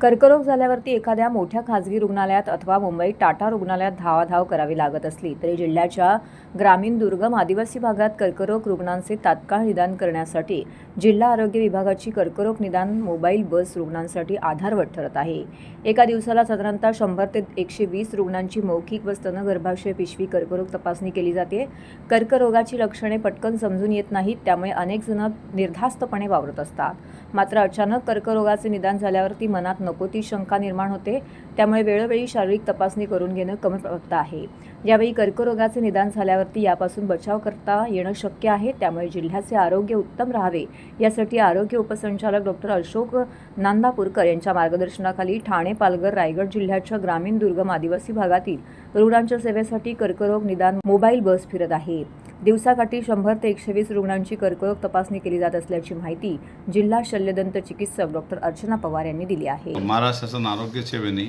कर्करोग झाल्यावरती एखाद्या मोठ्या खाजगी रुग्णालयात अथवा मुंबईत टाटा रुग्णालयात धावाधाव करावी लागत असली तरी जिल्ह्याच्या ग्रामीण दुर्गम आदिवासी भागात कर्करोग रुग्णांचे तात्काळ निदान करण्यासाठी जिल्हा आरोग्य विभागाची कर्करोग निदान मोबाईल बस रुग्णांसाठी आधारवट ठरत आहे. एका दिवसाला साधारणतः शंभर ते एकशे वीस रुग्णांची मौखिक व स्तनगर्भाशय पिशवी कर्करोग तपासणी केली जाते. कर्करोगाची लक्षणे पटकन समजून येत नाहीत त्यामुळे अनेक जण निर्धास्तपणे वावरत असतात. मात्र अचानक कर्करोगाचे निदान झाल्यावरती मनात नको ती शंका निर्माण होते. त्यामुळे वेळोवेळी शारीरिक तपासणी करून घेणं कमी प्राप्त आहे. यावेळी कर्करोगाचे निदान झाल्यावरती यापासून बचाव करता येणं शक्य आहे त्यामुळे जिल्ह्याचे आरोग्य उत्तम राहावे. यासाठी आरोग्य उपसंचालक डॉक्टर अशोक नांदापूरकर यांच्या मार्गदर्शनाखाली ठाणे पालघर रायगड जिल्ह्याच्या ग्रामीण दुर्गम आदिवासी भागातील रुग्णांच्या सेवेसाठी कर्करोग निदान मोबाईल बस फिरत आहे. दिवसाकाठी शंभर ते एकशे वीस रुग्णांची कर्करोग तपासणी केली जात असल्याची माहिती जिल्हा शल्यदंत चिकित्सक डॉक्टर अर्चना पवार यांनी दिली आहे. महाराष्ट्र शासन आरोग्य सेवेने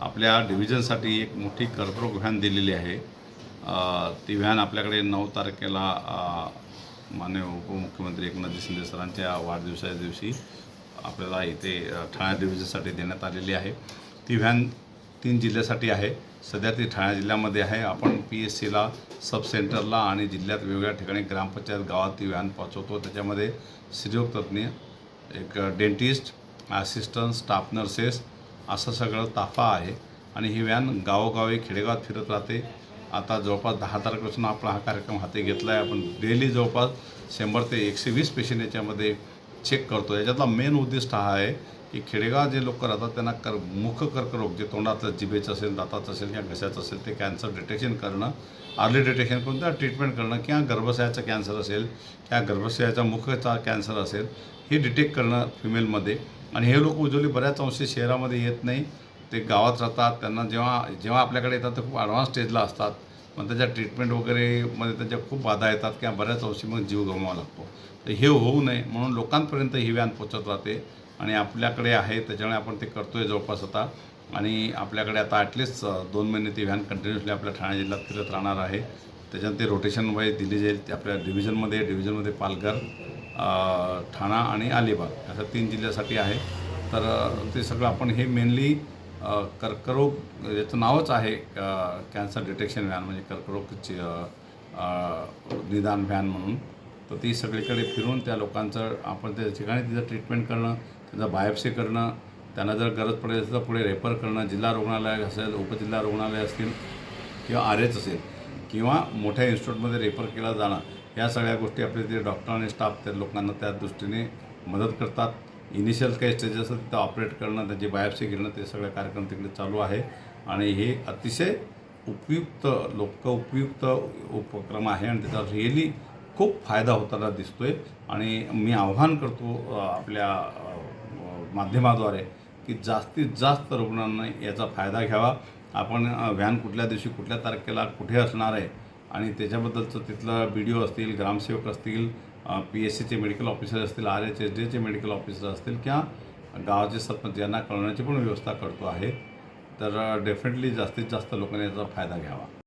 आपल्या डिव्हिजनसाठी एक मोठी कर्करोग व्हॅन दिलेली आहे. ती व्हॅन आपल्याकडे नऊ तारखेला माननीय उपमुख्यमंत्री एकनाथ शिंदे सरांच्या वाढदिवसाच्या दिवशी आपल्याला इथे ठाणे डिव्हिजनसाठी देण्यात आलेली आहे. ती व्हॅन तीन जिल्ह्यासाठी आहे. सध्या ती ठाणे जिल्ह्यामध्ये आहे. आपण पी एस सीला सब सेंटरला आणि जिल्ह्यात वेगवेगळ्या ठिकाणी ग्रामपंचायत गावात ती व्हॅन पोचवतो त्याच्यामध्ये स्त्रीरोग तज्ज्ञ एक डेंटिस्ट असिस्टंट स्टाफ नर्सेस असं सगळं ताफा आहे. आणि ही व्हॅन गावोगावी खेडेगावात फिरत राहते. आता जवळपास दहा तारखेपासून आपण हा कार्यक्रम हाती घेतला आहे आपण डेली जवळपास शंभर ते एकशे वीस पेशंट याच्यामध्ये चेक करतो. याच्यातला मेन उद्दिष्ट हा आहे की खेडेगाव जे लोक राहतात त्यांना कर मुख कर्करोग जे तोंडातलं जिभेचं असेल दाताचं असेल किंवा घशाचं असेल ते कॅन्सर डिटेक्शन करणं अर्ली डिटेक्शन करून त्या ट्रीटमेंट करणं किंवा गर्भाशयाचं कॅन्सर असेल किंवा गर्भाशयाचा मुखचा कॅन्सर असेल हे डिटेक्ट करणं फिमेलमध्ये आणि हे लोक उजवली बऱ्याच अंशी शहरामध्ये येत नाही. ते गावात राहतात त्यांना जेव्हा जेव्हा आपल्याकडे येतात ते खूप ॲडव्हान्स स्टेजला असतात. मग त्याच्या ट्रीटमेंट वगैरे मध्ये त्यांच्या खूप बाधा येतात किंवा बऱ्याच अंशी मग जीव गमवावा लागतो. तर हे होऊ नये म्हणून लोकांपर्यंत ही व्यान पोचत राहते. आणि आपल्याकडे आहे त्याच्यामुळे आपण ते करतो आहे जवळपास आता. आणि आपल्याकडे आता ॲटलिस्ट दोन महिने ती व्हॅन कंटिन्युअसली आपल्या ठाणे जिल्ह्यात फिरत राहणार आहे. त्याच्यात ते रोटेशन वाईज दिली जाईल. ते आपल्या डिव्हिजनमध्ये डिव्हिजनमध्ये पालघर ठाणा आणि अलिबाग अशा तीन जिल्ह्यासाठी आहे. तर ते सगळं आपण हे मेनली कर्करोग याचं नावच आहे कॅन्सर डिटेक्शन व्हॅन म्हणजे कर्करोगची निदान व्हॅन म्हणून. तर ती सगळीकडे फिरून त्या लोकांचं आपण त्या ठिकाणी तिचं ट्रीटमेंट करणं त्यांचा बायोप्सी करणं त्यांना जर गरज पडेल तर पुढे रेफर करणं जिल्हा रुग्णालय असेल उपजिल्हा रुग्णालय असतील किंवा आर एच असेल किंवा मोठ्या इन्स्टिट्यूटमध्ये रेफर केला जाणं या सगळ्या गोष्टी आपले ते डॉक्टर आणि स्टाफ त्या लोकांना त्या दृष्टीने मदत करतात. इनिशियल काही स्टेजेस असतात तिथं ऑपरेट करणं त्याची बायोप्सी घेणं ते सगळे कार्यक्रम तिकडे चालू आहे. आणि हे अतिशय उपयुक्त लोक उपयुक्त उपक्रम आहे आणि त्याचा रिअली खूप फायदा होताना दिसतो आहे आणि मी आव्हान करतो आपल्या माध्यमाद्वारे की जास्तीत जास्त रुग्णांना याचा फायदा घ्यावा. आपण व्हॅन कुठल्या दिवशी कुठल्या तारखेला कुठे असणार आहे आणि त्याच्याबद्दलचं तिथलं बी डी ओ असतील ग्रामसेवक असतील पी एस सीचे मेडिकल ऑफिसर असतील आर एच एस डीचे मेडिकल ऑफिसर असतील किंवा गावाचे सरपंच यांना कळवण्याची पण व्यवस्था करतो आहे. तर डेफिनेटली जास्तीत जास्त लोकांनी याचा फायदा घ्यावा.